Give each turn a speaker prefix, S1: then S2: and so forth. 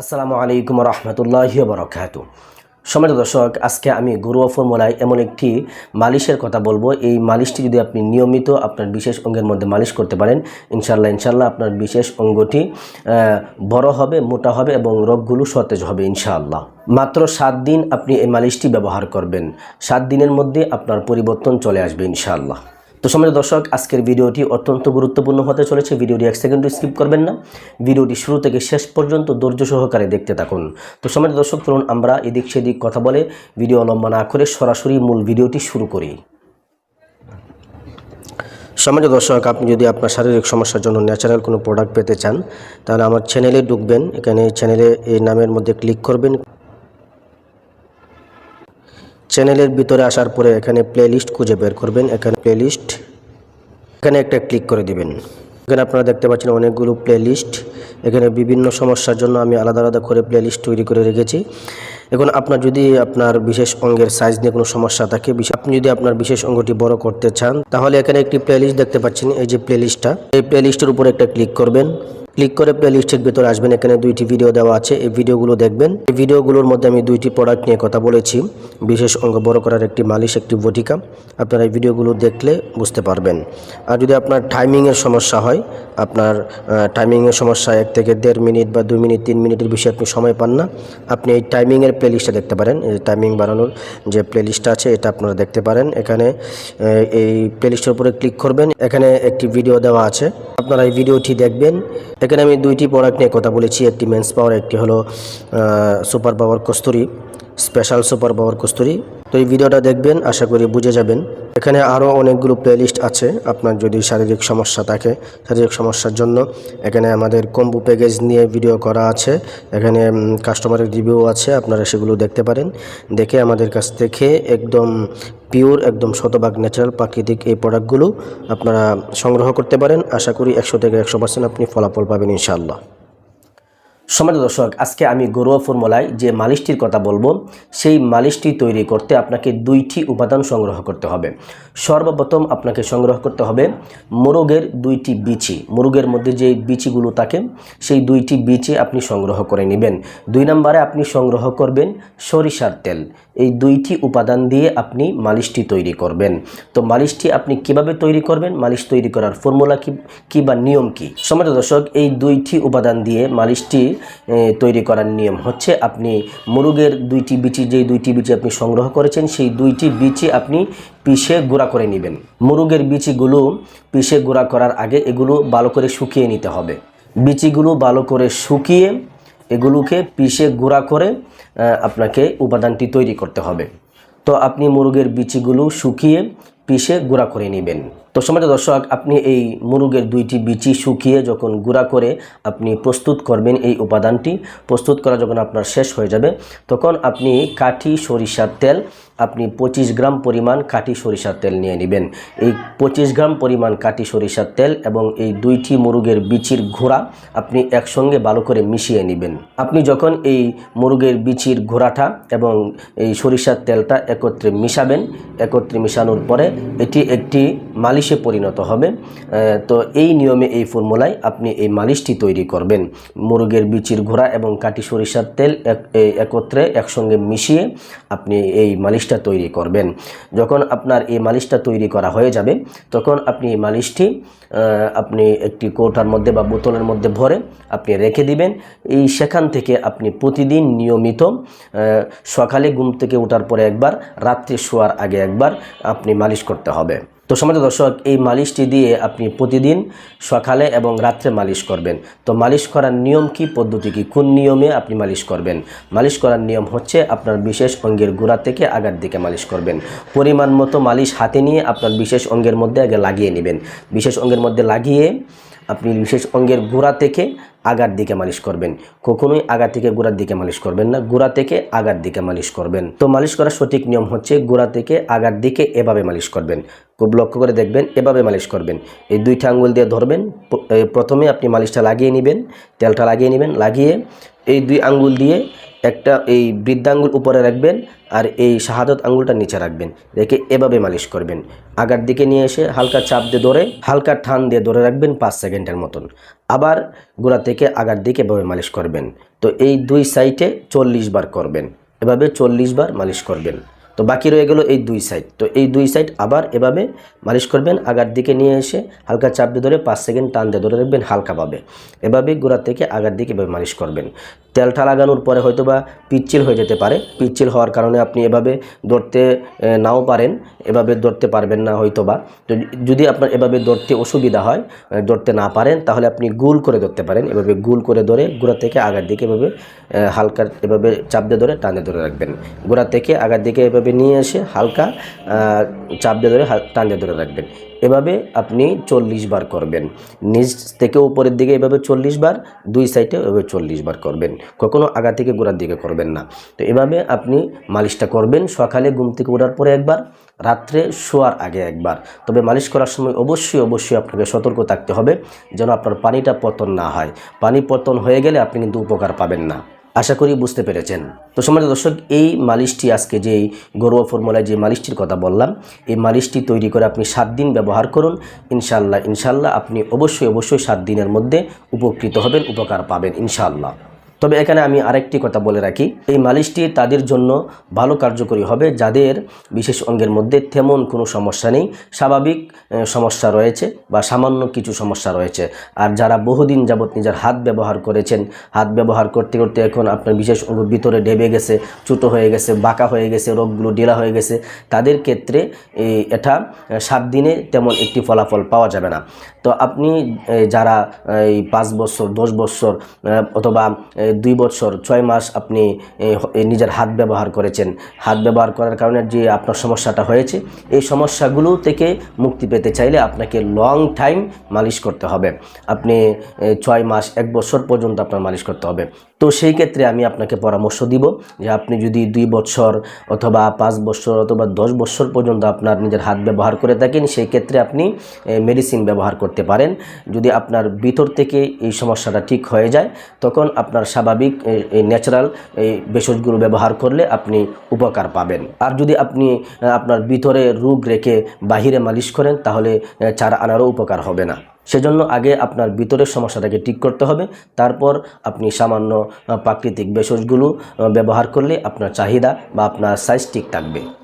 S1: আসসালামু আলাইকুম রহমতুল্লাহ বরকাত সমাজ দর্শক, আজকে আমি গরুয়া ফর্মুলায় এমন একটি মালিশের কথা বলব। এই মালিশটি যদি আপনি নিয়মিত আপনার বিশেষ অঙ্গের মধ্যে মালিশ করতে পারেন ইনশাল্লাহ ইনশাল্লাহ আপনার বিশেষ অঙ্গটি বড় হবে, মোটা হবে এবং রোগগুলো সতেজ হবে, ইনশাআল্লাহ। মাত্র সাত দিন আপনি এই মালিশটি ব্যবহার করবেন। সাত দিনের মধ্যে আপনার পরিবর্তন চলে আসবে, ইনশাআল্লাহ। তো সময় দর্শক, আজকের ভিডিওটি অত্যন্ত গুরুত্বপূর্ণ হতে চলেছে। ভিডিওটি এক সেকেন্ড স্কিপ করবেন না। ভিডিওটি শুরু থেকে শেষ পর্যন্ত ধৈর্য সহকারে দেখতে থাকুন। তো সময় দর্শক, চলুন আমরা এদিক সেদিক কথা বলে ভিডিও লম্বা না করে সরাসরি মূল ভিডিওটি শুরু করি। সমাজ দর্শক, আপনি যদি আপনার শারীরিক সমস্যার জন্য ন্যাচারাল কোনো প্রোডাক্ট পেতে চান, তাহলে আমার চ্যানেলে ঢুকবেন। এখানে চ্যানেলে এই নামের মধ্যে ক্লিক করবেন। চ্যানেলের ভিতরে আসার পরে এখানে প্লেলিস্ট খুঁজে বের করবেন। এখানে প্লেলিস্ট এখানে একটা ক্লিক করে দিবেন। এখানে আপনারা দেখতে পাচ্ছেন অনেকগুলো প্লেলিস্ট এখানে বিভিন্ন সমস্যার জন্য আমি আলাদা আলাদা করে প্লেলিস্ট তৈরি করে রেখেছি। এখন আপনার যদি আপনার বিশেষ অঙ্গের সাইজ নিয়ে কোনো সমস্যা থাকে আপনি যদি আপনার বিশেষ অঙ্গটি বড় করতে চান, তাহলে এখানে একটি প্লেলিস্ট দেখতে পাচ্ছেন, এই যে প্লেলিস্টটা এই প্লেলিস্টের উপর একটা ক্লিক করবেন। ক্লিক করে প্লে লিস্টের ভিতরে আসবেন। এখানে দুইটি ভিডিও দেওয়া আছে। এই ভিডিওগুলো দেখবেন। এই ভিডিওগুলোর মধ্যে আমি দুইটি প্রোডাক্ট নিয়ে কথা বলেছি। বিশেষ অঙ্গ বড় করার একটি মালিশ, একটি বটিকা। আপনারা এই ভিডিওগুলো দেখলে বুঝতে পারবেন। আর যদি আপনার টাইমিংয়ের সমস্যা হয়, আপনার টাইমিংয়ের সমস্যা এক থেকে দেড় মিনিট বা দুই মিনিট, তিন মিনিটের বেশি আপনি সময় পান না, আপনি এই টাইমিংয়ের প্লে লিস্টটা দেখতে পারেন। এই টাইমিং বাড়ানোর যে প্লে লিস্টটা আছে, এটা আপনারা দেখতে পারেন। এখানে এই প্লে লিস্টের উপরে ক্লিক করবেন। এখানে একটি ভিডিও দেওয়া আছে। আপনারা এই ভিডিওটি দেখবেন। এখানে আমি দুইটি প্রোডাক্ট নিয়ে কথা বলেছি। একটি মেন্স পাওয়ার একটি হলো super power kasuri special super power kasuri. তো এই ভিডিওটা দেখবেন, আশা করি বুঝে যাবেন। এখানে আরও অনেকগুলো প্লেলিস্ট আছে। আপনার যদি শারীরিক সমস্যা থাকে, শারীরিক সমস্যার জন্য এখানে আমাদের কম্বু প্যাকেজ নিয়ে ভিডিও করা আছে। এখানে কাস্টমারের রিভিউ আছে, আপনারা সেগুলো দেখতে পারেন। দেখে আমাদের কাছ থেকে একদম পিওর একদম শতভাগ ন্যাচারাল প্রাকৃতিক এই প্রোডাক্টগুলো আপনারা সংগ্রহ করতে পারেন। আশা করি একশো থেকে একশো পার্সেন্ট আপনি ফলাফল পাবেন ইনশাআল্লাহ। সমাজ দর্শক, আজকে আমি গরুয়া ফর্মুলায় যে মালিশটির কথা বলব, সেই মালিশটি তৈরি করতে আপনাকে দুইটি উপাদান সংগ্রহ করতে হবে। সর্বপ্রথম আপনাকে সংগ্রহ করতে হবে মোরগের দুইটি বিচি। মোরগের মধ্যে যে বিচিগুলো থাকে, সেই দুইটি বিচি আপনি সংগ্রহ করে নেবেন। দুই নম্বরে আপনি সংগ্রহ করবেন সরিষার তেল। এই দুইটি উপাদান দিয়ে আপনি মালিশটি তৈরি করবেন। তো মালিশটি আপনি কীভাবে তৈরি করবেন? মালিশ তৈরি করার ফর্মুলা কি কি বা নিয়ম কি? সমাজ দর্শক, এই দুইটি উপাদান দিয়ে মালিশটি তৈরি করার নিয়ম হচ্ছে আপনি মুরগের দুইটি বিচি, যেই দুইটি বিচি আপনি সংগ্রহ করেছেন, সেই দুইটি বিচি আপনি পিষে গুঁড়া করে নেবেন। মুরগের বিচিগুলো পিষে গুঁড়া করার আগে এগুলো ভালো করে শুকিয়ে নিতে হবে। বিচিগুলো ভালো করে শুকিয়ে এগুলোকে পিষে গুঁড়া করে আপনাকে উপাদানটি তৈরি করতে হবে। তো আপনি মুরগের বিচিগুলো শুকিয়ে পিষে গুঁড়া করে নেবেন। তো সমাজ দর্শক, আপনি এই মুরগের দুইটি বিচি শুকিয়ে যখন গুঁড়া করে আপনি প্রস্তুত করবেন এই উপাদানটি, প্রস্তুত করা যখন আপনার শেষ হয়ে যাবে, তখন আপনি কাঠি সরিষার তেল, আপনি পঁচিশ গ্রাম পরিমাণ কাঠি সরিষার তেল নিয়ে নেবেন। এই পঁচিশ গ্রাম পরিমাণ কাঠি সরিষার তেল এবং এই দুইটি মুরগের বিচির ঘোড়া আপনি একসঙ্গে ভালো করে মিশিয়ে নেবেন। আপনি যখন এই মুরগের বিচির ঘোড়াটা এবং এই সরিষার তেলটা একত্রে মিশাবেন, একত্রে মিশানোর পরে এটি একটি মালিশে পরিণত হবে। তো এই নিয়মে এই ফর্মুলায় আপনি এই মালিশটি তৈরি করবেন। মুরগের বিচির ঘোড়া এবং কাটি সরিষার তেল একত্রে একসঙ্গে মিশিয়ে আপনি এই মালিশটা তৈরি করবেন। যখন আপনার এই মালিশটা তৈরি করা হয়ে যাবে, তখন আপনি এই মালিশটি আপনি একটি কৌটার মধ্যে বা বোতলের মধ্যে ভরে আপনি রেখে দিবেন। এই সেখান থেকে আপনি প্রতিদিন নিয়মিত সকালে ঘুম থেকে ওঠার পরে একবার, রাত্রে শোয়ার আগে একবার আপনি মালিশ করতে হবে। তো সমাজ দর্শক, এই মালিশটি দিয়ে আপনি প্রতিদিন সকালে এবং রাত্রে মালিশ করবেন। তো মালিশ করার নিয়ম কি, পদ্ধতি কি, কোন নিয়মে আপনি মালিশ করবেন? মালিশ করার নিয়ম হচ্ছে আপনার বিশেষ অঙ্গের গোড়া থেকে আগার দিকে মালিশ করবেন। পরিমাণ মতো মালিশ হাতে নিয়ে আপনার বিশেষ অঙ্গের মধ্যে আগে লাগিয়ে নেবেন। বিশেষ অঙ্গের মধ্যে লাগিয়ে আপনি বিশেষ অঙ্গের গোড়া থেকে আগার দিকে মালিশ করবেন। কখনোই আগা থেকে গোড়ার দিকে মালিশ করবেন না, গোড়া থেকে আগার দিকে মালিশ করবেন। তো মালিশ করার সঠিক নিয়ম হচ্ছে গোড়া থেকে আগার দিকে এভাবে মালিশ করবেন। খুব লক্ষ্য করে দেখবেন, এভাবে মালিশ করবেন। এই দুইটা আঙ্গুল দিয়ে ধরবেন প্রথমে আপনি মালিশটা লাগিয়ে নেবেন, তেলটা লাগিয়ে নেবেন, লাগিয়ে এই দুই আঙুল দিয়ে একটা এই বৃদ্ধাঙ্গুল উপরে রাখবেন আর এই শাহাদত আঙ্গুলটা নিচে রাখবেন। রেখে এভাবে মালিশ করবেন। আগার দিকে নিয়ে এসে হালকা চাপ দিয়ে ধরে, হালকা টান দিয়ে ধরে রাখবেন পাঁচ সেকেন্ডের মতন। আবার গোড়া থেকে আগার দিকে এভাবে মালিশ করবেন। তো এই দুই সাইডে চল্লিশ বার করবেন। এভাবে চল্লিশ বার মালিশ করবেন। তো বাকি রয়ে গেল এই দুই সাইড। তো এই দুই সাইড আবার এভাবে মালিশ করবেন। আগার দিকে নিয়ে এসে হালকা চাপ দিয়ে ধরে পাঁচ সেকেন্ড টান দিয়ে ধরে রাখবেন হালকাভাবে। এভাবে গোড়ার থেকে আগার দিকে এভাবে মালিশ করবেন। তেলটা লাগানোর পরে হয়তো বা পিচ্ছিল হয়ে যেতে পারে। পিচ্ছিল হওয়ার কারণে আপনি এভাবে এ, নাও পারেন। এভাবে ধরতে পারবেন না হয়তো বা যদি আপনার এভাবে ধরতে অসুবিধা হয় ধরতে না পারেন তাহলে আপনি গুল করে ধরতে পারেন। এভাবে গুল করে ধরে গোড়া থেকে আগার দিকে এভাবে হালকা এভাবে চাপ দিয়ে ধরে টানে ধরে রাখবেন। গোড়া থেকে আগার দিকে এভাবে নিয়ে এসে হালকা চাপ দিয়ে ধরে টান ধরে রাখবেন। এভাবে আপনি চল্লিশ বার করবেন। নিচ থেকে উপরের দিকে এভাবে চল্লিশ বার, দুই সাইডে এভাবে চল্লিশ বার করবেন। কখনও আগা থেকে গোড়ার দিকে করবেন না। তো এভাবে আপনি মালিশটা করবেন। সকালে ঘুম থেকে ওঠার পরে একবার, রাত্রে শোয়ার আগে একবার। তবে মালিশ করার সময় অবশ্যই অবশ্যই আপনাকে সতর্ক থাকতে হবে যেন আপনার পানিটা পতন না হয়। পানি পতন হয়ে গেলে আপনি কিন্তু উপকার পাবেন না। আশা করি বুঝতে পেরেছেন। তো সমাজ দর্শক, এই মালিশটি আজকে যে ঘরোয়া ফর্মুলায় যে মালিশটির কথা বললাম, এই মালিশটি তৈরি করে আপনি সাত দিন ব্যবহার করুন। ইনশাল্লাহ ইনশাল্লাহ আপনি অবশ্যই অবশ্যই সাত দিনের মধ্যে উপকৃত হবেন, উপকার পাবেন ইনশাল্লাহ তবে এখানে আমি আরেকটি কথা বলে রাখি। এই মালিশটি তাদের জন্য ভালো কার্যকরী হবে, যাদের বিশেষ অঙ্গের মধ্যে তেমন কোনো সমস্যা নেই। স্বাভাবিক সমস্যা রয়েছে বা সামান্য কিছু সমস্যা রয়েছে। আর যারা বহুদিন যাবৎ নিজের হাত ব্যবহার করেছেন, হাত ব্যবহার করতে করতে এখন আপনার বিশেষ অঙ্গ ভিতরে ডেবে গেছে ছোটো হয়ে গেছে, বাঁকা হয়ে গেছে, রোগগুলো ডেলা হয়ে গেছে, তাদের ক্ষেত্রে এটা সাত দিনে তেমন একটি ফলাফল পাওয়া যাবে না। তো আপনি যারা এই পাঁচ বছর, দশ বছর অথবা দুই বছর, ছয় মাস আপনি নিজের হাত ব্যবহার করেছেন, হাত ব্যবহার করার কারণে যে আপনার সমস্যাটা হয়েছে, এই সমস্যাগুলো থেকে মুক্তি পেতে চাইলে আপনাকে লং টাইম মালিশ করতে হবে। আপনি ছয় মাস, এক বছর পর্যন্ত আপনার মালিশ করতে হবে। তো সেই ক্ষেত্রে আমি আপনাকে পরামর্শ দিব যে আপনি যদি দুই বছর অথবা পাঁচ বছর অথবা দশ বছর পর্যন্ত আপনার নিজের হাত ব্যবহার করে থাকেন, সেই ক্ষেত্রে আপনি মেডিসিন ব্যবহার করতে পারেন। যদি আপনার ভিতর থেকে এই সমস্যাটা ঠিক হয়ে যায়, তখন আপনার স্বাভাবিক এই ন্যাচারাল এই ভেষজগুলো ব্যবহার করলে আপনি উপকার পাবেন। আর যদি আপনি আপনার ভিতরে রোগ রেখে বাহিরে মালিশ করেন, তাহলে চারা আনারও উপকার হবে না। সেজন্য আগে আপনার ভিতরের সমস্যাটাকে ঠিক করতে হবে। তারপর আপনি সামান্য প্রাকৃতিক ভেষজগুলো ব্যবহার করলে আপনার চাহিদা বা আপনার সাইজ ঠিক থাকবে।